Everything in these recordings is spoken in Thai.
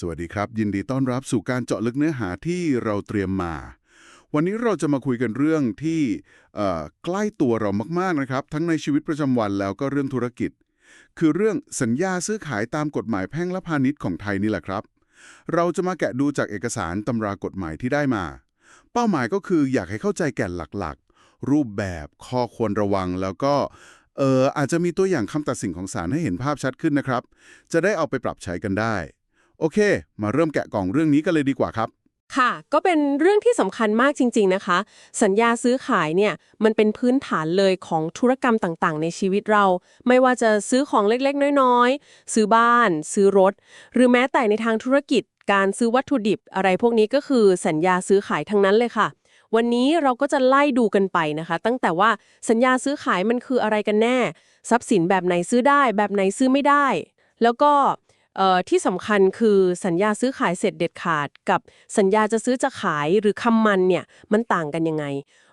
สวัสดีครับ ยินดีต้อนรับสู่การเจาะลึกเนื้อหาที่เราเตรียมมา วันนี้เราจะมาคุยกันเรื่องที่ใกล้ตัวเรามาก ๆ นะครับ ทั้งในชีวิตประจำวันแล้วก็เรื่องธุรกิจ คือเรื่องสัญญาซื้อขายตามกฎหมายแพ่งและพาณิชย์ของไทยนี่แหละครับ เราจะมาแกะดูจากเอกสารตำรากฎหมายที่ได้มา เป้าหมายก็คืออยากให้เข้าใจแก่นหลักๆ รูปแบบข้อควรระวังแล้วก็เอออาจจะมีตัวอย่างคำตัดสินของศาลให้เห็นภาพชัดขึ้นนะครับ จะได้เอาไปปรับใช้กันได้ โอเค มาเริ่มแกะกล่องเรื่องนี้กันเลยดีกว่าครับ ค่ะ ก็เป็นเรื่องที่สำคัญมากจริง ๆนะคะ สัญญาซื้อขายเนี่ยมันเป็นพื้นฐานเลยของธุรกรรมต่างๆ ในชีวิตเรา ไม่ว่าจะซื้อของเล็กๆ น้อยๆ ซื้อบ้าน ซื้อรถ หรือแม้แต่ในทางธุรกิจ การซื้อวัตถุดิบ อะไรพวกนี้ก็คือสัญญาซื้อขายทั้งนั้นเลยค่ะวันนี้เราก็จะไล่ดูกันไปนะคะ ตั้งแต่ว่าสัญญาซื้อขายมันคืออะไรกันแน่ ทรัพย์สินแบบไหนซื้อได้ แบบไหนซื้อไม่ได้ แล้วก็ ที่สำคัญคือสัญญาซื้อขายเสร็จเด็ดขาด กับสัญญาจะซื้อจะขายหรือคำมันเนี่ยมันต่างกันยังไง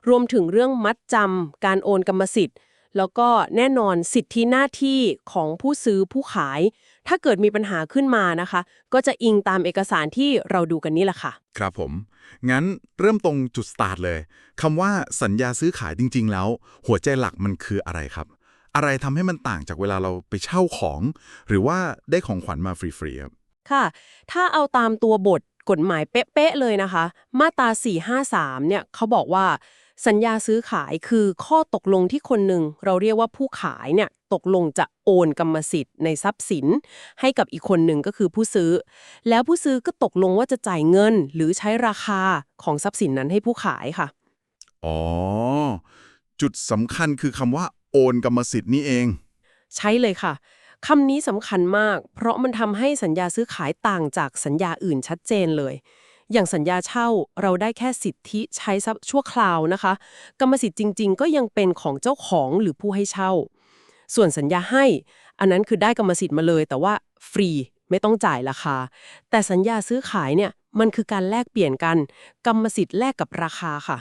รวมถึงเรื่องมัดจำการโอนกรรมสิทธิ์ แล้วก็แน่นอนสิทธิหน้าที่ของผู้ซื้อผู้ขาย ถ้าเกิดมีปัญหาขึ้นมานะคะ ก็จะอิงตามเอกสารที่เราดูกันนี่แหละค่ะ ครับผม งั้นเริ่มตรงจุดสตาร์ทเลยคำว่าสัญญาซื้อขายจริง ๆ แล้ว หัวใจหลักมันคืออะไรครับ อะไรทำให้มันต่างจากเวลาเราไปเช่าของ หรือว่าได้ของขวัญมาฟรีๆครับค่ะ ถ้าเอาตามตัวบทกฎหมายเป๊ะๆเลยนะคะ มาตรา 453 เนี่ยเขาบอกว่าสัญญาซื้อขายคือข้อตกลงที่คนหนึ่ง เราเรียกว่าผู้ขายเนี่ยตกลงจะโอนกรรมสิทธิ์ในทรัพย์สิน ให้กับอีกคนหนึ่งก็คือผู้ซื้อ แล้วผู้ซื้อก็ตกลงว่าจะจ่ายเงิน หรือใช้ราคาของทรัพย์สินนั้นให้ผู้ขายค่ะ อ๋อ จุดสำคัญคือคำว่า โอนกรรมสิทธิ์นี่เอง ใช่เลยค่ะคำนี้สำคัญมาก เพราะมันทำให้สัญญาซื้อขายต่างจากสัญญาอื่นชัดเจนเลย อย่างสัญญาเช่าเราได้แค่สิทธิใช้ทรัพย์ชั่วคราวนะคะ กรรมสิทธิ์จริง ๆ ก็ยังเป็นของเจ้าของหรือผู้ให้เช่า ส่วนสัญญาให้ อันนั้นคือได้กรรมสิทธิ์มาเลย แต่ว่าฟรีไม่ต้องจ่ายราคา แต่สัญญาซื้อขายเนี่ย มันคือการแลกเปลี่ยนกัน กรรมสิทธิ์แลกกับราคาค่ะ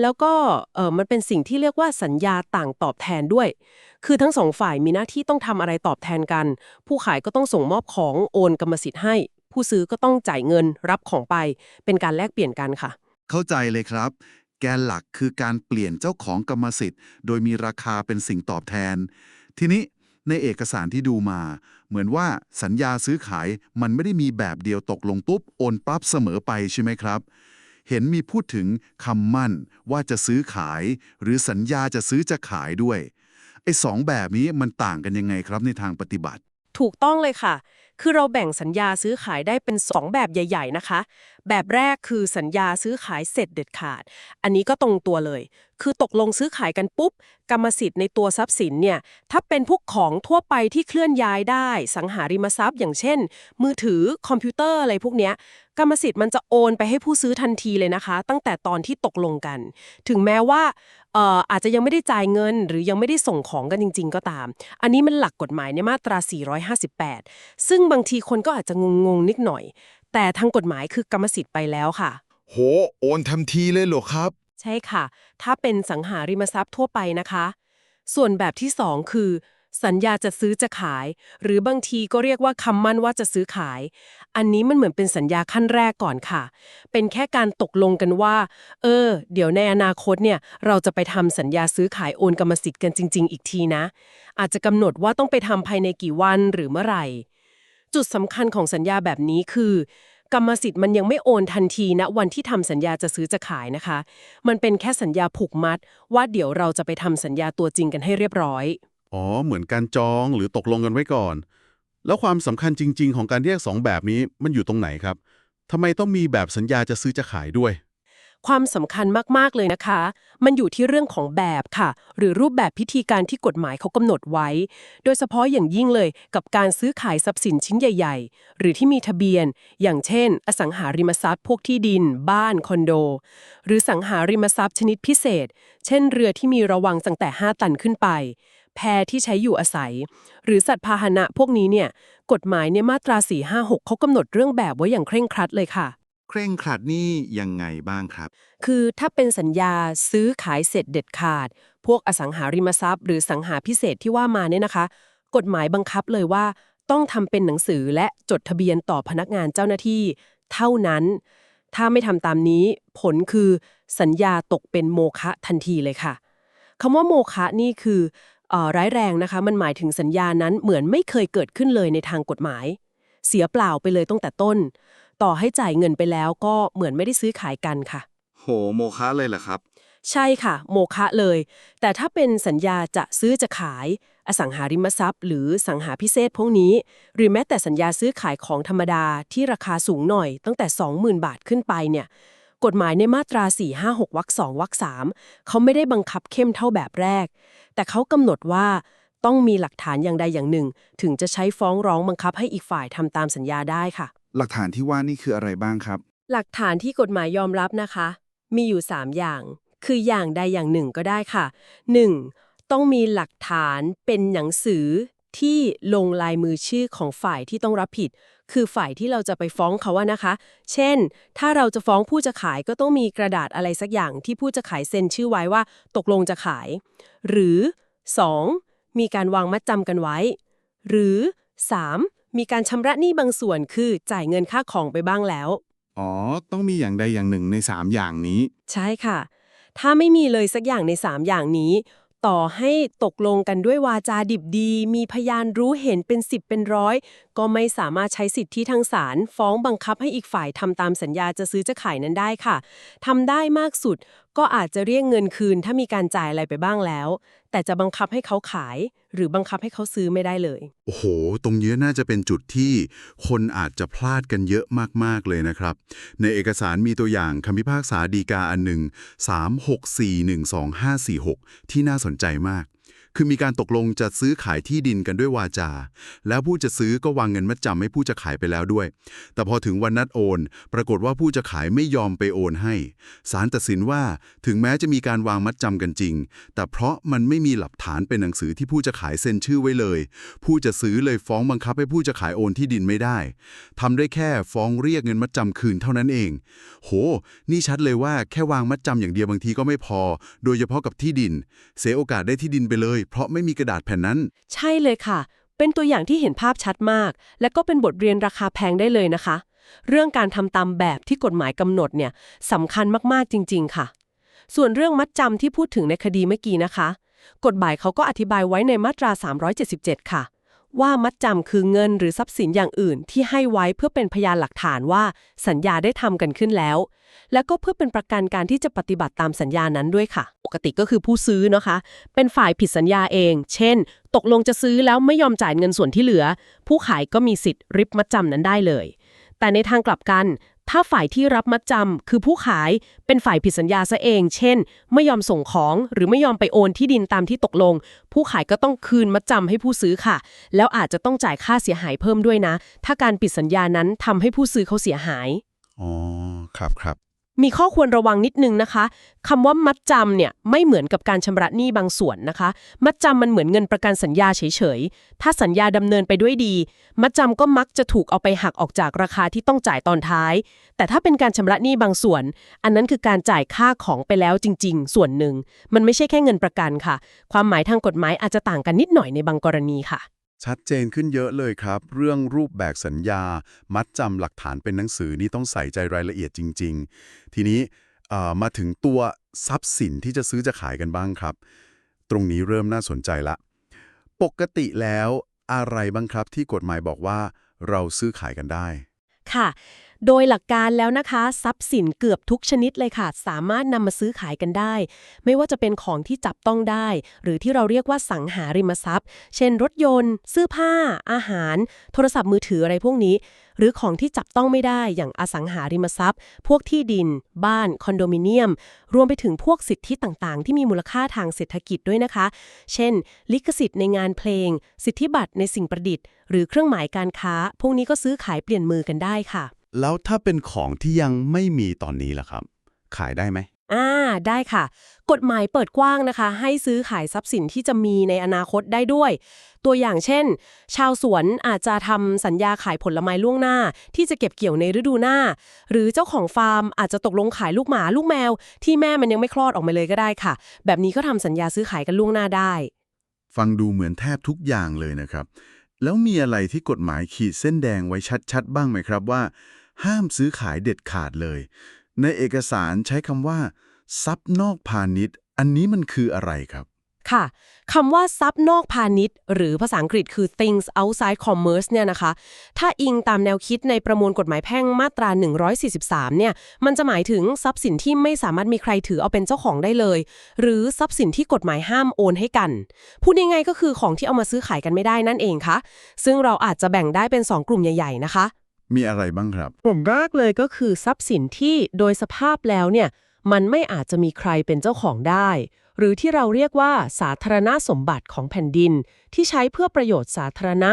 แล้วก็เออมันเป็นสิ่งที่เรียกว่าสัญญาต่างตอบแทนด้วย คือทั้งสองฝ่ายมีหน้าที่ต้องทำอะไรตอบแทนกัน ผู้ขายก็ต้องส่งมอบของโอนกรรมสิทธิ์ให้ ผู้ซื้อก็ต้องจ่ายเงินรับของไป เป็นการแลกเปลี่ยนกันค่ะ เข้าใจเลยครับ แกนหลักคือการเปลี่ยนเจ้าของกรรมสิทธิ์ โดยมีราคาเป็นสิ่งตอบแทน ทีนี้ ในเอกสารที่ดูมา เหมือนว่าสัญญาซื้อขายมันไม่ได้มีแบบเดียวตกลงปุ๊บโอนปั๊บเสมอไปใช่ไหมครับ เห็นมีพูดถึงคำมั่นว่าจะซื้อขาย หรือสัญญาจะซื้อจะขายด้วยไอ้สองแบบนี้มันต่างกันยังไงครับในทางปฏิบัติ ถูกต้องเลยค่ะ คือเราแบ่งสัญญาซื้อขายได้เป็น 2 แบบใหญ่ ๆ นะคะแบบแรกคือสัญญาซื้อขายเสร็จเด็ดขาด อันนี้ก็ตรงตัวเลย คือตกลงซื้อขายกันปุ๊บ กรรมสิทธิ์ในตัวทรัพย์สินเนี่ย ถ้าเป็นพวกของทั่วไปที่เคลื่อนย้ายได้ สังหาริมทรัพย์ อย่างเช่น มือถือคอมพิวเตอร์อะไรพวกเนี้ย กรรมสิทธิ์มันจะโอนไปให้ผู้ซื้อทันทีเลยนะคะ ตั้งแต่ตอนที่ตกลงกัน ถึงแม้ว่าเอออาจจะยังไม่ได้จ่ายเงิน หรือยังไม่ได้ส่งของกันจริง ๆ ก็ตาม อันนี้มันหลักกฎหมายในมาตรา 458 ซึ่งบางทีคนก็อาจจะงงๆนิดหน่อย แต่ทางกฎหมายคือกรรมสิทธิ์ไปแล้วค่ะ โห โอนทันทีเลยเหรอครับ ใช่ค่ะ ถ้าเป็นสังหาริมทรัพย์ทั่วไปนะคะ ส่วนแบบที่ 2 คือ สัญญาจะซื้อจะขาย หรือบางทีก็เรียกว่าคำมั่นว่าจะซื้อขาย อันนี้มันเหมือนเป็นสัญญาขั้นแรกก่อนค่ะ เป็นแค่การตกลงกันว่า เออ เดี๋ยวในอนาคตเนี่ย เราจะไปทำสัญญาซื้อขายโอนกรรมสิทธิ์กันจริง ๆ อีกทีนะ อาจจะกำหนดว่าต้องไปทำภายในกี่วันหรือเมื่อไหร่ จุดสำคัญของสัญญาแบบนี้คือ กรรมสิทธิ์มันยังไม่โอนทันทีณวันที่ทำสัญญาจะซื้อจะขายนะคะ มันเป็นแค่สัญญาผูกมัด ว่าเดี๋ยวเราจะไปทำสัญญาตัวจริงกันให้เรียบร้อย อ๋อ เหมือนการจองหรือตกลงกันไว้ก่อน แล้วความสำคัญจริง ๆ ของการแยกสองแบบนี้มันอยู่ตรงไหนครับทำไมต้องมีแบบสัญญาจะซื้อจะขายด้วย ความสำคัญมาก ๆ เลยนะคะ มันอยู่ที่เรื่องของแบบค่ะ หรือรูปแบบพิธีการที่กฎหมายเขากำหนดไว้ โดยเฉพาะอย่างยิ่งเลยกับการซื้อขายทรัพย์สินชิ้นใหญ่ ๆ หรือที่มีทะเบียน อย่างเช่น อสังหาริมทรัพย์พวกที่ดิน บ้าน คอนโด หรือสังหาริมทรัพย์ชนิดพิเศษ เช่น เรือที่มีระวังตั้งแต่ 5 ตันขึ้นไปแพที่ใช้อยู่อาศัย หรือสัตว์พาหนะพวกนี้เนี่ยกฎหมายในมาตรา 456เขากำหนดเรื่องแบบไว้อย่างเคร่งครัดเลยค่ะ เคร่งครัดนี่ยังไงบ้างครับ คือถ้าเป็นสัญญาซื้อขายเสร็จเด็ดขาด พวกอสังหาริมทรัพย์ หรือสังหาพิเศษที่ว่ามาเนี่ยนะคะ กฎหมายบังคับเลยว่า ต้องทำเป็นหนังสือและจดทะเบียนต่อพนักงานเจ้าหน้าที่ เท่านั้น ถ้าไม่ทำตามนี้ ผลคือสัญญาตกเป็นโมฆะทันทีเลยค่ะคำว่าโมฆะนี่คือเออร้ายแรงนะคะ มันหมายถึงสัญญานั้นเหมือนไม่เคยเกิดขึ้นเลยในทางกฎหมาย เสียเปล่าไปเลยตั้งแต่ต้น ต่อให้จ่ายเงินไปแล้วก็เหมือนไม่ได้ซื้อขายกันค่ะ โหโมคะเลยเหรอครับ ใช่ค่ะ โมฆะเลย แต่ถ้าเป็นสัญญาจะซื้อจะขาย อสังหาริมทรัพย์ หรือสังหาพิเศษพวกนี้ หรือแม้แต่สัญญาซื้อขายของธรรมดาที่ราคาสูงหน่อย ตั้งแต่ 20,000 บาทขึ้นไปเนี่ยกฎหมายในมาตรา 456วรรค2วรรค3เขาไม่ได้บังคับเข้มเท่าแบบแรก แต่เขากำหนดว่าต้องมีหลักฐานอย่างใดอย่างหนึ่ง ถึงจะใช้ฟ้องร้องบังคับให้อีกฝ่ายทำตามสัญญาได้ค่ะ หลักฐานที่ว่านี่คืออะไรบ้างครับ หลักฐานที่กฎหมายยอมรับนะคะ มีอยู่ 3 อย่าง คืออย่างใดอย่างหนึ่งก็ได้ค่ะ 1. ต้องมีหลักฐานเป็นหนังสือที่ลงลายมือชื่อของฝ่ายที่ต้องรับผิด คือฝ่ายที่เราจะไปฟ้องเขาว่านะคะ เช่น ถ้าเราจะฟ้องผู้จะขายก็ต้องมีกระดาษอะไรสักอย่างที่ผู้จะขายเซ็นชื่อไว้ว่า ตกลงจะขาย หรือ 2. มีการวางมัดจำกันไว้ หรือ 3. มีการชำระหนี้บางส่วนคือจ่ายเงินค่าของไปบ้างแล้ว อ๋อ ต้องมีอย่างใดอย่างหนึ่งใน 3 อย่างนี้ ใช่ค่ะ ถ้าไม่มีเลยสักอย่างใน 3 อย่างนี้ ต่อให้ตกลงกันด้วยวาจาดิบดี มีพยานรู้เห็นเป็น10เป็นร้อย ก็ไม่สามารถใช้สิทธิทางศาลฟ้องบังคับให้อีกฝ่ายทำตามสัญญาจะซื้อจะขายนั้นได้ค่ะทำได้มากสุดก็อาจจะเรียกเงินคืน ถ้ามีการจ่ายอะไรไปบ้างแล้ว แต่จะบังคับให้เขาขาย หรือบังคับให้เขาซื้อไม่ได้เลย โอ้โห ตรงนี้น่าจะเป็นจุดที่คนอาจจะพลาดกันเยอะมาก ๆ เลยนะครับ ในเอกสารมีตัวอย่างคำพิพากษาดีกาอันหนึ่ง 364125546 ที่น่าสนใจมาก คือมีการตกลงจะซื้อขายที่ดินกันด้วยวาจา แล้วผู้จะซื้อก็วางเงินมัดจำให้ผู้จะขายไปแล้วด้วย แต่พอถึงวันนัดโอน ปรากฏว่าผู้จะขายไม่ยอมไปโอนให้ศาลตัดสินว่าถึงแม้จะมีการวางมัดจำกันจริง แต่เพราะมันไม่มีหลักฐานเป็นหนังสือที่ผู้จะขายเซ็นชื่อไว้เลย ผู้จะซื้อเลยฟ้องบังคับให้ผู้จะขายโอนที่ดินไม่ได้ทำได้แค่ฟ้องเรียกเงินมัดจำคืนเท่านั้นเอง โห นี่ชัดเลยว่าแค่วางมัดจำอย่างเดียวบางทีก็ไม่พอ โดยเฉพาะกับที่ดิน เสียโอกาสได้ที่ดินไปเลยเพราะไม่มีกระดาษแผ่นนั้น ใช่เลยค่ะ เป็นตัวอย่างที่เห็นภาพชัดมาก และก็เป็นบทเรียนราคาแพงได้เลยนะคะ เรื่องการทำตามแบบที่กฎหมายกำหนดเนี่ยสำคัญมากๆจริง ๆ ค่ะ ส่วนเรื่องมัดจำที่พูดถึงในคดีเมื่อกี้นะคะ กฎหมายเขาก็อธิบายไว้ในมาตรา 377 ค่ะ ว่ามัดจำคือเงินหรือทรัพย์สินอย่างอื่นที่ให้ไว้เพื่อเป็นพยานหลักฐานว่าสัญญาได้ทำกันขึ้นแล้ว และก็เพื่อเป็นประกันการที่จะปฏิบัติตามสัญญานั้นด้วยค่ะ ปกติก็คือผู้ซื้อนะคะ เป็นฝ่ายผิดสัญญาเอง เช่น ตกลงจะซื้อแล้วไม่ยอมจ่ายเงินส่วนที่เหลือ ผู้ขายก็มีสิทธิ์ริบมัดจำนั้นได้เลย แต่ในทางกลับกัน ถ้าฝ่ายที่รับมัดจำคือผู้ขายเป็นฝ่ายผิดสัญญาซะเอง เช่น ไม่ยอมส่งของหรือไม่ยอมไปโอนที่ดินตามที่ตกลง ผู้ขายก็ต้องคืนมัดจำให้ผู้ซื้อค่ะ แล้วอาจจะต้องจ่ายค่าเสียหายเพิ่มด้วยนะ ถ้าการปิดสัญญานั้นทำให้ผู้ซื้อเขาเสียหาย อ๋อ ครับครับ มีข้อควรระวังนิดนึงนะคะคำว่ามัดจำเนี่ยไม่เหมือนกับการชำระหนี้บางส่วนนะคะ มัดจำมันเหมือนเงินประกันสัญญาเฉยๆ ถ้าสัญญาดำเนินไปด้วยดี มัดจำก็มักจะถูกเอาไปหักออกจากราคาที่ต้องจ่ายตอนท้าย แต่ถ้าเป็นการชำระหนี้บางส่วน อันนั้นคือการจ่ายค่าของไปแล้วจริง ๆ ส่วนหนึ่ง มันไม่ใช่แค่เงินประกันค่ะ ความหมายทางกฎหมายอาจจะต่างกันนิดหน่อยในบางกรณีค่ะ ชัดเจนขึ้นเยอะเลยครับ เรื่องรูปแบบสัญญา มัดจำหลักฐานเป็นหนังสือนี่ต้องใส่ใจรายละเอียดจริง ๆ ทีนี้มาถึงตัวทรัพย์สินที่จะซื้อจะขายกันบ้างครับ ตรงนี้เริ่มน่าสนใจละ ปกติแล้วอะไรบ้างครับที่กฎหมายบอกว่าเราซื้อขายกันได้ ค่ะ โดยหลักการแล้วนะคะ ทรัพย์สินเกือบทุกชนิดเลยค่ะ สามารถนำมาซื้อขายกันได้ ไม่ว่าจะเป็นของที่จับต้องได้ หรือที่เราเรียกว่าสังหาริมทรัพย์ เช่น รถยนต์ เสื้อผ้า อาหาร โทรศัพท์มือถืออะไรพวกนี้ หรือของที่จับต้องไม่ได้อย่างอสังหาริมทรัพย์ พวกที่ดิน บ้าน คอนโดมิเนียม รวมไปถึงพวกสิทธิต่างๆ ที่มีมูลค่าทางเศรษฐกิจด้วยนะคะ เช่น ลิขสิทธิ์ในงานเพลง สิทธิบัตรในสิ่งประดิษฐ์ หรือเครื่องหมายการค้า พวกนี้ก็ซื้อขายเปลี่ยนมือกันได้ค่ะ แล้วถ้าเป็นของที่ยังไม่มีตอนนี้ล่ะครับ ขายได้ไหมอ่าได้ค่ะ กฎหมายเปิดกว้างนะคะ ให้ซื้อขายทรัพย์สินที่จะมีในอนาคตได้ด้วย ตัวอย่างเช่น ชาวสวนอาจจะทำสัญญาขายผลไม้ล่วงหน้า ที่จะเก็บเกี่ยวในฤดูหน้า หรือเจ้าของฟาร์มอาจจะตกลงขายลูกหมาลูกแมว ที่แม่มันยังไม่คลอดออกมาเลยก็ได้ค่ะ แบบนี้ก็ทำสัญญาซื้อขายกันล่วงหน้าได้ ฟังดูเหมือนแทบทุกอย่างเลยนะครับ แล้วมีอะไรที่กฎหมายขีดเส้นแดงไว้ชัดๆ บ้างไหมครับว่า ห้ามซื้อขายเด็ดขาดเลย ในเอกสารใช้คำว่า ทรัพย์นอกพาณิชย์ อันนี้มันคืออะไรครับ ค่ะคำว่าทรัพย์นอกพาณิชย์ หรือภาษาอังกฤษคือ things outside commerce เนี่ยนะคะ ถ้าอิงตามแนวคิดในประมวลกฎหมายแพ่งมาตรา 143 เนี่ย มันจะหมายถึงทรัพย์สินที่ไม่สามารถมีใครถือเอาเป็นเจ้าของได้เลย หรือทรัพย์สินที่กฎหมายห้ามโอนให้กัน พูดง่ายๆก็คือของที่เอามาซื้อขายกันไม่ได้นั่นเองค่ะ ซึ่งเราอาจจะแบ่งได้เป็น 2 กลุ่มใหญ่ ๆ นะคะ มีอะไรบ้างครับกลุ่มแรกเลยก็คือทรัพย์สินที่โดยสภาพแล้วเนี่ย มันไม่อาจจะมีใครเป็นเจ้าของได้ หรือที่เราเรียกว่าสาธารณสมบัติของแผ่นดิน ที่ใช้เพื่อประโยชน์สาธารณะ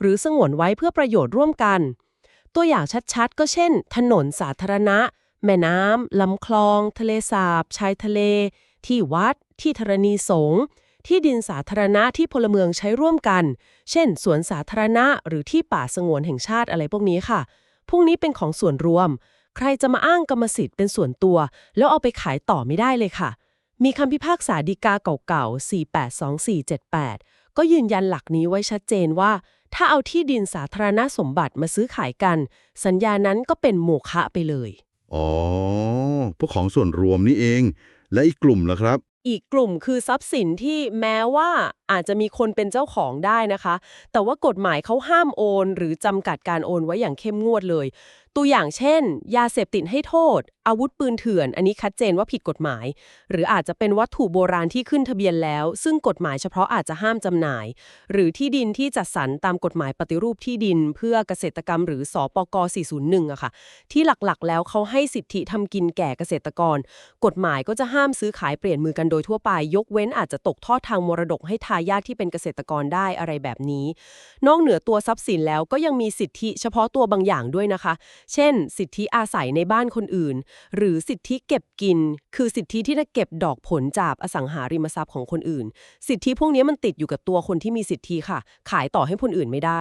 หรือสงวนไว้เพื่อประโยชน์ร่วมกัน ตัวอย่างชัดๆ ก็เช่น ถนนสาธารณะ แม่น้ำลำคลอง ทะเลสาบ ชายทะเล ที่วัด ที่ธรณีสงฆ์ ที่ดินสาธารณะที่พลเมืองใช้ร่วมกัน เช่น สวนสาธารณะหรือที่ป่าสงวนแห่งชาติอะไรพวกนี้ค่ะ พวกนี้เป็นของส่วนรวม ใครจะมาอ้างกรรมสิทธิ์เป็นส่วนตัว แล้วเอาไปขายต่อไม่ได้เลยค่ะ มีคำพิพากษาฎีกาเก่าๆ 482478 ก็ยืนยันหลักนี้ไว้ชัดเจนว่า ถ้าเอาที่ดินสาธารณะสมบัติมาซื้อขายกัน สัญญานั้นก็เป็นโมฆะไปเลย อ๋อ พวกของส่วนรวมนี่เอง และอีกกลุ่มล่ะครับ อีกกลุ่มคือทรัพย์สินที่แม้ว่าอาจจะมีคนเป็นเจ้าของได้นะคะ แต่ว่ากฎหมายเขาห้ามโอน หรือจำกัดการโอนไว้อย่างเข้มงวดเลย ตัวอย่างเช่น ยาเสพติดให้โทษ อาวุธปืนเถื่อน อันนี้ชัดเจนว่าผิดกฎหมาย หรืออาจจะเป็นวัตถุโบราณที่ขึ้นทะเบียนแล้ว ซึ่งกฎหมายเฉพาะอาจจะห้ามจำหน่าย หรือที่ดินที่จัดสรรตามกฎหมายปฏิรูปที่ดิน เพื่อเกษตรกรรมหรือสอปก401อะค่ะ ที่หลักๆ แล้วเขาให้สิทธิทำกินแก่เกษตรกร กฎหมายก็จะห้ามซื้อขายเปลี่ยนมือกันโดยทั่วไป ยกเว้นอาจจะตกทอดทางมรดกให้ทายาทที่เป็นเกษตรกรได้อะไรแบบนี้ นอกเหนือตัวทรัพย์สินแล้วก็ยังมีสิทธิเฉพาะตัวบางอย่างด้วยนะคะเช่น สิทธิอาศัยในบ้านคนอื่น หรือสิทธิเก็บกิน คือสิทธิที่จะเก็บดอกผลจากอสังหาริมทรัพย์ของคนอื่น สิทธิพวกนี้มันติดอยู่กับตัวคนที่มีสิทธิค่ะ ขายต่อให้คนอื่นไม่ได้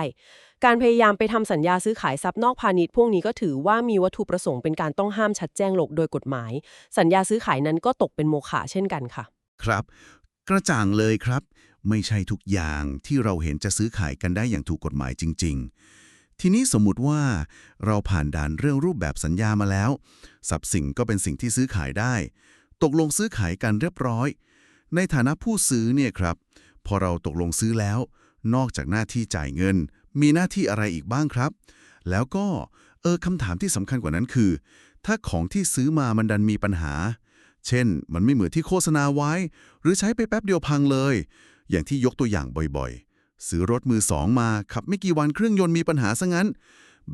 การพยายามไปทำสัญญาซื้อขายทรัพย์นอกพาณิชย์พวกนี้ก็ถือว่ามีวัตถุประสงค์เป็นการต้องห้ามชัดแจ้งโลกโดยกฎหมาย สัญญาซื้อขายนั้นก็ตกเป็นโมฆะเช่นกันค่ะ ครับ กระจ่างเลยครับ ไม่ใช่ทุกอย่างที่เราเห็นจะซื้อขายกันได้อย่างถูกกฎหมายจริง ๆ ทีนี้สมมุติว่าเราผ่านด่านเรื่องรูปแบบสัญญามาแล้วทรัพย์สินก็เป็นสิ่งที่ซื้อขายได้ ตกลงซื้อขายกันเรียบร้อย ในฐานะผู้ซื้อเนี่ยครับ พอเราตกลงซื้อแล้ว นอกจากหน้าที่จ่ายเงิน มีหน้าที่อะไรอีกบ้างครับ แล้วก็เออคำถามที่สำคัญกว่านั้นคือ ถ้าของที่ซื้อมามันดันมีปัญหา เช่น มันไม่เหมือนที่โฆษณาไว้ หรือใช้ไปแป๊บเดียวพังเลย อย่างที่ยกตัวอย่างบ่อยๆ ซื้อรถมือสองมาขับไม่กี่วันเครื่องยนต์มีปัญหาซะงั้น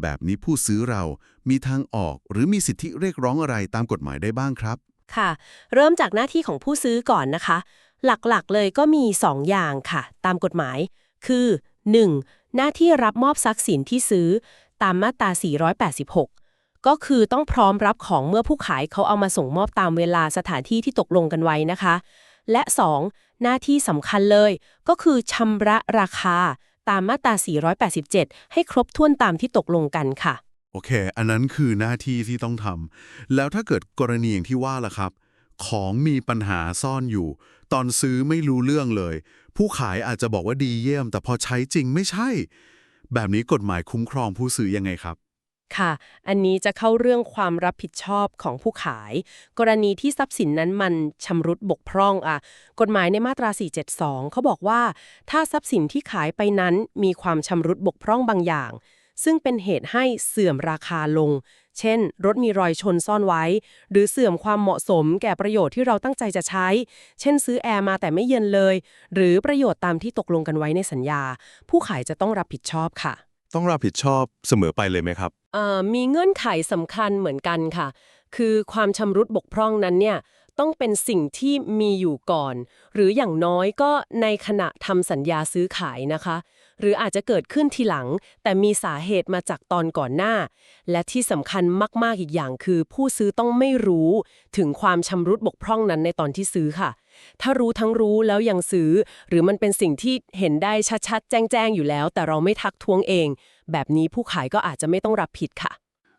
แบบนี้ผู้ซื้อเรามีทางออกหรือมีสิทธิเรียกร้องอะไรตามกฎหมายได้บ้างครับ ค่ะ เริ่มจากหน้าที่ของผู้ซื้อก่อนนะคะ หลักๆเลยก็มี 2 อย่างค่ะ ตามกฎหมาย คือ 1. หน้าที่รับมอบทรัพย์สินที่ซื้อตามมาตรา 486ก็คือต้องพร้อมรับของเมื่อผู้ขายเขาเอามาส่งมอบตามเวลาสถานที่ที่ตกลงกันไว้นะคะ และ 2. หน้าที่สำคัญเลย ก็คือชำระราคาตามมาตรา 487 ให้ครบถ้วนตามที่ตกลงกันค่ะ โอเค อันนั้นคือหน้าที่ที่ต้องทำ แล้วถ้าเกิดกรณีอย่างที่ว่าล่ะครับ ของมีปัญหาซ่อนอยู่ ตอนซื้อไม่รู้เรื่องเลย ผู้ขายอาจจะบอกว่าดีเยี่ยม แต่พอใช้จริงไม่ใช่ แบบนี้กฎหมายคุ้มครองผู้ซื้อยังไงครับ ค่ะ อันนี้จะเข้าเรื่องความรับผิดชอบของผู้ขาย กรณีที่ทรัพย์สินนั้นมันชำรุดบกพร่องอะ กฎหมายในมาตรา 472 เขาบอกว่า ถ้าทรัพย์สินที่ขายไปนั้นมีความชำรุดบกพร่องบางอย่าง ซึ่งเป็นเหตุให้เสื่อมราคาลง เช่น รถมีรอยชนซ่อนไว้ หรือเสื่อมความเหมาะสมแก่ประโยชน์ที่เราตั้งใจจะใช้ เช่น ซื้อแอร์มาแต่ไม่เย็นเลย หรือประโยชน์ตามที่ตกลงกันไว้ในสัญญา ผู้ขายจะต้องรับผิดชอบค่ะ ต้องรับผิดชอบเสมอไปเลยไหมครับ มีเงื่อนไขสำคัญเหมือนกันค่ะ คือความชำรุดบกพร่องนั้นเนี่ยต้องเป็นสิ่งที่มีอยู่ก่อน หรืออย่างน้อยก็ในขณะทำสัญญาซื้อขายนะคะ หรืออาจจะเกิดขึ้นทีหลัง แต่มีสาเหตุมาจากตอนก่อนหน้า และที่สำคัญมากๆอีกอย่างคือ ผู้ซื้อต้องไม่รู้ถึงความชำรุดบกพร่องนั้นในตอนที่ซื้อค่ะ ถ้ารู้ทั้งรู้แล้วยังซื้อ หรือมันเป็นสิ่งที่เห็นได้ชัดๆ แจ้งๆ อยู่แล้ว แต่เราไม่ทักท้วงเอง แบบนี้ผู้ขายก็อาจจะไม่ต้องรับผิดค่ะ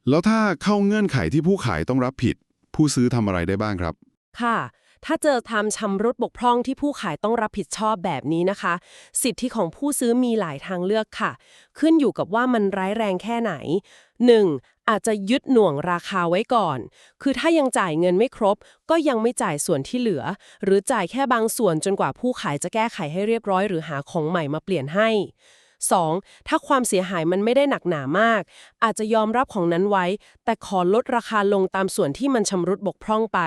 แล้วถ้าเข้าเงื่อนไขที่ผู้ขายต้องรับผิด ผู้ซื้อทำอะไรได้บ้างครับ ค่ะ ถ้าเจอทำชำรุดบกพร่องที่ผู้ขายต้องรับผิดชอบแบบนี้นะคะ สิทธิของผู้ซื้อมีหลายทางเลือกค่ะ ขึ้นอยู่กับว่ามันร้ายแรงแค่ไหน 1. อาจจะยึดหน่วงราคาไว้ก่อน คือถ้ายังจ่ายเงินไม่ครบ ก็ยังไม่จ่ายส่วนที่เหลือ หรือจ่ายแค่บางส่วนจนกว่าผู้ขายจะแก้ไขให้เรียบร้อย หรือหาของใหม่มาเปลี่ยนให้ 2. ถ้าความเสียหายมันไม่ได้หนักหนามาก อาจจะยอมรับของนั้นไว้ แต่ขอลดราคาลงตามส่วนที่มันชำรุดบกพร่องไป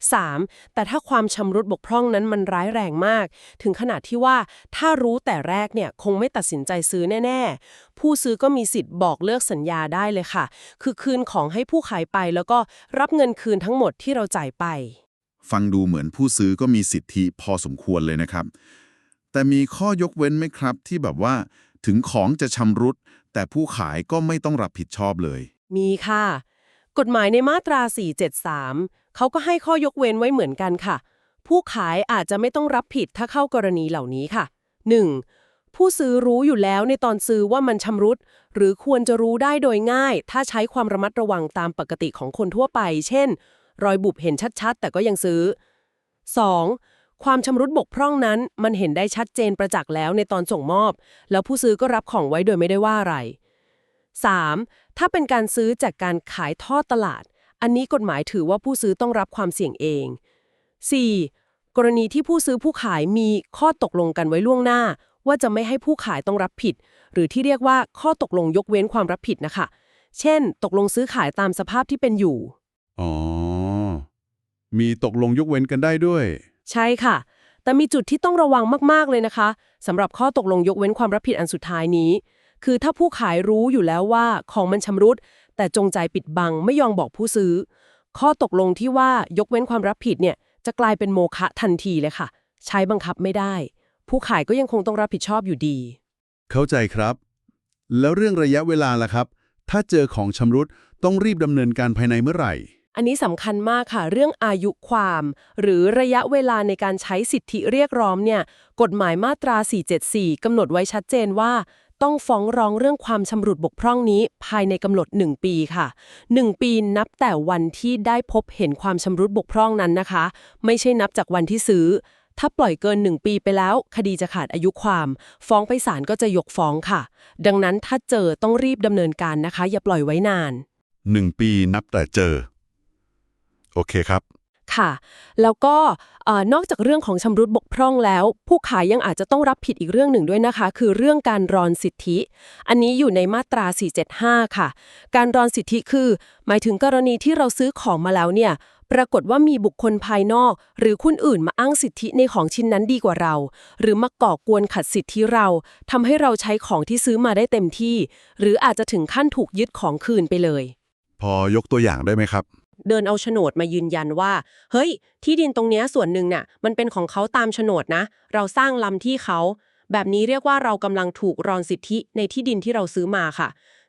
3. แต่ถ้าความชำรุดบกพร่องนั้นมันร้ายแรงมาก ถึงขนาดที่ว่าถ้ารู้แต่แรกเนี่ยคงไม่ตัดสินใจซื้อแน่ ๆ ผู้ซื้อก็มีสิทธิ์บอกเลิกสัญญาได้เลยค่ะ คือคืนของให้ผู้ขายไปแล้วก็รับเงินคืนทั้งหมดที่เราจ่ายไป ฟังดูเหมือนผู้ซื้อก็มีสิทธิพอสมควรเลยนะครับ แต่มีข้อยกเว้นไหมครับที่แบบว่า ถึงของจะชำรุด แต่ผู้ขายก็ไม่ต้องรับผิดชอบเลย มีค่ะ กฎหมายในมาตรา 473 เขาก็ให้ข้อยกเว้นไว้เหมือนกันค่ะ ผู้ขายอาจจะไม่ต้องรับผิดถ้าเข้ากรณีเหล่านี้ค่ะ 1. ผู้ซื้อรู้อยู่แล้วในตอนซื้อว่ามันชำรุด หรือควรจะรู้ได้โดยง่าย ถ้าใช้ความระมัดระวังตามปกติของคนทั่วไป เช่น รอยบุบเห็นชัดๆ แต่ก็ยังซื้อ 2. ความชำรุดบกพร่องนั้นมันเห็นได้ชัดเจนประจักษ์แล้วในตอนส่งมอบ แล้วผู้ซื้อก็รับของไว้โดยไม่ได้ว่าอะไร 3. ถ้าเป็นการซื้อจากการขายทอดตลาด อันนี้กฎหมายถือว่าผู้ซื้อต้องรับความเสี่ยงเอง 4. กรณีที่ผู้ซื้อผู้ขายมีข้อตกลงกันไว้ล่วงหน้า ว่าจะไม่ให้ผู้ขายต้องรับผิด หรือที่เรียกว่าข้อตกลงยกเว้นความรับผิดนะคะ เช่น ตกลงซื้อขายตามสภาพที่เป็นอยู่ อ๋อ มีตกลงยกเว้นกันได้ด้วย ใช่ค่ะ แต่มีจุดที่ต้องระวังมาก ๆ เลยนะคะสำหรับข้อตกลงยกเว้นความรับผิดอันสุดท้ายนี้ คือถ้าผู้ขายรู้อยู่แล้วว่าของมันชำรุด แต่จงใจปิดบังไม่ยอมบอกผู้ซื้อ ข้อตกลงที่ว่ายกเว้นความรับผิดเนี่ยจะกลายเป็นโมฆะทันทีเลยค่ะ ใช้บังคับไม่ได้ ผู้ขายก็ยังคงต้องรับผิดชอบอยู่ดี เข้าใจครับ แล้วเรื่องระยะเวลาล่ะครับ ถ้าเจอของชำรุดต้องรีบดำเนินการภายในเมื่อไหร่ อันนี้สำคัญมากค่ะเรื่องอายุความ หรือระยะเวลาในการใช้สิทธิเรียกร้องเนี่ยกฎหมายมาตรา 474 กำหนดไว้ชัดเจนว่า ต้องฟ้องร้องเรื่องความชำรุดบกพร่องนี้ภายในกำหนด 1 ปีค่ะ 1 ปีนับแต่วันที่ได้พบเห็นความชำรุดบกพร่องนั้นนะคะ ไม่ใช่นับจากวันที่ซื้อ ถ้าปล่อยเกิน 1 ปีไปแล้ว คดีจะขาดอายุความ ฟ้องไปศาลก็จะยกฟ้องค่ะ ดังนั้นถ้าเจอต้องรีบดำเนินการนะคะ อย่าปล่อยไว้นาน 1 ปีนับแต่เจอ โอเคครับ ค่ะ แล้วก็เอ่อนอกจากเรื่องของชำรุดบกพร่องแล้ว ผู้ขายยังอาจจะต้องรับผิดอีกเรื่องหนึ่งด้วยนะคะ คือเรื่องการรอนสิทธิ อันนี้อยู่ในมาตรา 475 ค่ะ การรอนสิทธิคือ หมายถึงกรณีที่เราซื้อของมาแล้วเนี่ย ปรากฏว่ามีบุคคลภายนอก หรือคนอื่นมาอ้างสิทธิในของชิ้นนั้นดีกว่าเรา หรือมาก่อกวนขัดสิทธิเราทำให้เราใช้ของที่ซื้อมาได้เต็มที่ หรืออาจจะถึงขั้นถูกยึดของคืนไปเลย พอยกตัวอย่างได้ไหมครับ เดินเอาโฉนดมายืนยันว่า เฮ้ย ที่ดินตรงเนี้ยส่วนหนึ่งเนี่ยมันเป็นของเขาตามโฉนดนะ เราสร้างลำที่เขา แบบนี้เรียกว่าเรากำลังถูกรอนสิทธิในที่ดินที่เราซื้อมาค่ะ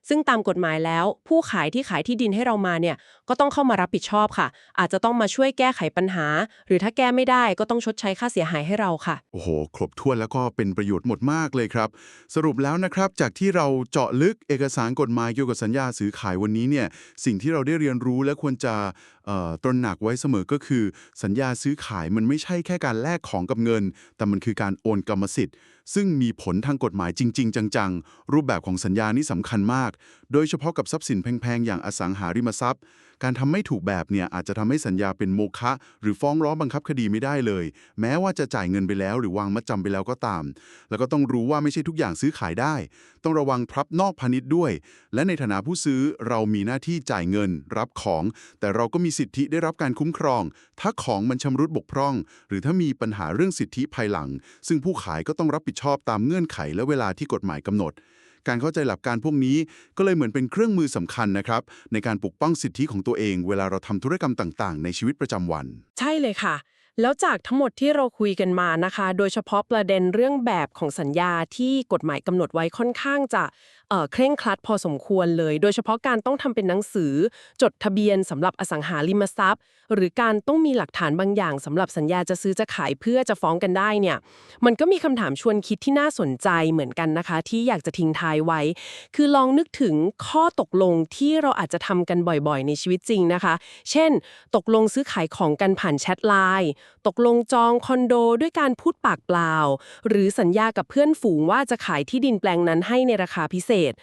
ซึ่งตามกฎหมายแล้ว ผู้ขายที่ขายที่ดินให้เรามาเนี่ยก็ต้องเข้ามารับผิดชอบค่ะ อาจจะต้องมาช่วยแก้ไขปัญหา หรือถ้าแก้ไม่ได้ก็ต้องชดใช้ค่าเสียหายให้เราค่ะ โอ้โห ครบถ้วนแล้วก็เป็นประโยชน์หมดมากเลยครับ สรุปแล้วนะครับ จากที่เราเจาะลึกเอกสารกฎหมายเกี่ยวกับสัญญาซื้อขายวันนี้เนี่ย สิ่งที่เราได้เรียนรู้และควรจะเอ่อตระหนักไว้เสมอก็คือ สัญญาซื้อขายมันไม่ใช่แค่การแลกของกับเงิน แต่มันคือการโอนกรรมสิทธิ์ ซึ่งมีผลทางกฎหมายจริง ๆ จัง ๆ รูปแบบของสัญญานี่สำคัญมาก โดยเฉพาะกับทรัพย์สินแพง ๆ อย่างอสังหาริมทรัพย์การทำไม่ถูกแบบเนี่ยอาจจะทำให้สัญญาเป็นโมฆะหรือฟ้องร้องบังคับคดีไม่ได้เลย แม้ว่าจะจ่ายเงินไปแล้วหรือวางมัดจำไปแล้วก็ตาม แล้วก็ต้องรู้ว่าไม่ใช่ทุกอย่างซื้อขายได้ ต้องระวังทรัพย์นอกพาณิชย์ด้วย และในฐานะผู้ซื้อเรามีหน้าที่จ่ายเงิน รับของ แต่เราก็มีสิทธิได้รับการคุ้มครอง ถ้าของมันชำรุดบกพร่อง หรือถ้ามีปัญหาเรื่องสิทธิภายหลัง ซึ่งผู้ขายก็ต้องรับผิดชอบตามเงื่อนไขและเวลาที่กฎหมายกำหนด การเข้าใจหลักการพวกนี้ก็เลยเหมือนเป็นเครื่องมือสำคัญนะครับ ในการปกป้องสิทธิของตัวเอง เวลาเราทำธุรกรรมต่างๆ ในชีวิตประจำวัน ใช่เลยค่ะ แล้วจากทั้งหมดที่เราคุยกันมานะคะ โดยเฉพาะประเด็นเรื่องแบบของสัญญาที่กฎหมายกำหนดไว้ค่อนข้างจะเคร่งครัดพอสมควรเลย โดยเฉพาะการต้องทำเป็นหนังสือ จดทะเบียนสำหรับอสังหาริมทรัพย์ หรือการต้องมีหลักฐานบางอย่างสำหรับสัญญาจะซื้อจะขายเพื่อจะฟ้องกันได้เนี่ยมันก็มีคำถามชวนคิดที่น่าสนใจเหมือนกันนะคะ ที่อยากจะทิ้งท้ายไว้ คือลองนึกถึงข้อตกลงที่เราอาจจะทำกันบ่อยๆ ในชีวิตจริงนะคะ เช่น ตกลงซื้อขายของกันผ่านแชทไลน์ตกลงจองคอนโดด้วยการพูดปากเปล่า หรือสัญญากับเพื่อนฝูงว่าจะขายที่ดินแปลงนั้นให้ในราคาพิเศษ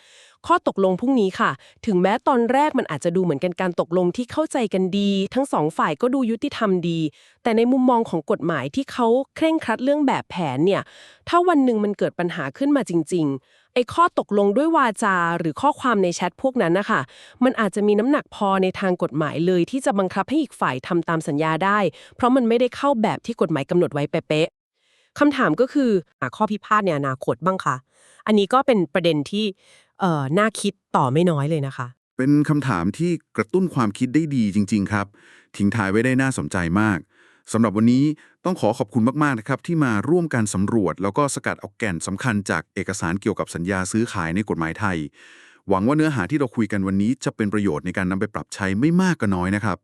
ข้อตกลงพวกนี้ค่ะ ถึงแม้ตอนแรกมันอาจจะดูเหมือนกันการตกลงที่เข้าใจกันดี ทั้งสองฝ่ายก็ดูยุติธรรมดี แต่ในมุมมองของกฎหมายที่เขาเคร่งครัดเรื่องแบบแผนเนี่ย ถ้าวันหนึ่งมันเกิดปัญหาขึ้นมาจริง ๆ ไอ้ข้อตกลงด้วยวาจาหรือข้อความในแชทพวกนั้นนะคะ มันอาจจะมีน้ำหนักพอในทางกฎหมายเลยที่จะบังคับให้อีกฝ่ายทำตามสัญญาได้ เพราะมันไม่ได้เข้าแบบที่กฎหมายกำหนดไว้เป๊ะ คำถามก็คือหาข้อพิพาทในอนาคตบ้างคะอันนี้ก็เป็นประเด็นที่เน่าคิดต่อไม่น้อยเลยนะคะ เป็นคำถามที่กระตุ้นความคิดได้ดีจริง ๆ ครับ ทิ้งท้ายไว้ได้น่าสนใจมากสำหรับวันนี้ต้องขอขอบคุณมาก ๆ นะครับ ที่มาร่วมกันสำรวจ แล้วก็สกัดเอาแก่นสำคัญจากเอกสารเกี่ยวกับสัญญาซื้อขายในกฎหมายไทย หวังว่าเนื้อหาที่เราคุยกันวันนี้จะเป็นประโยชน์ในการนำไปปรับใช้ไม่มากก็น้อยนะครับ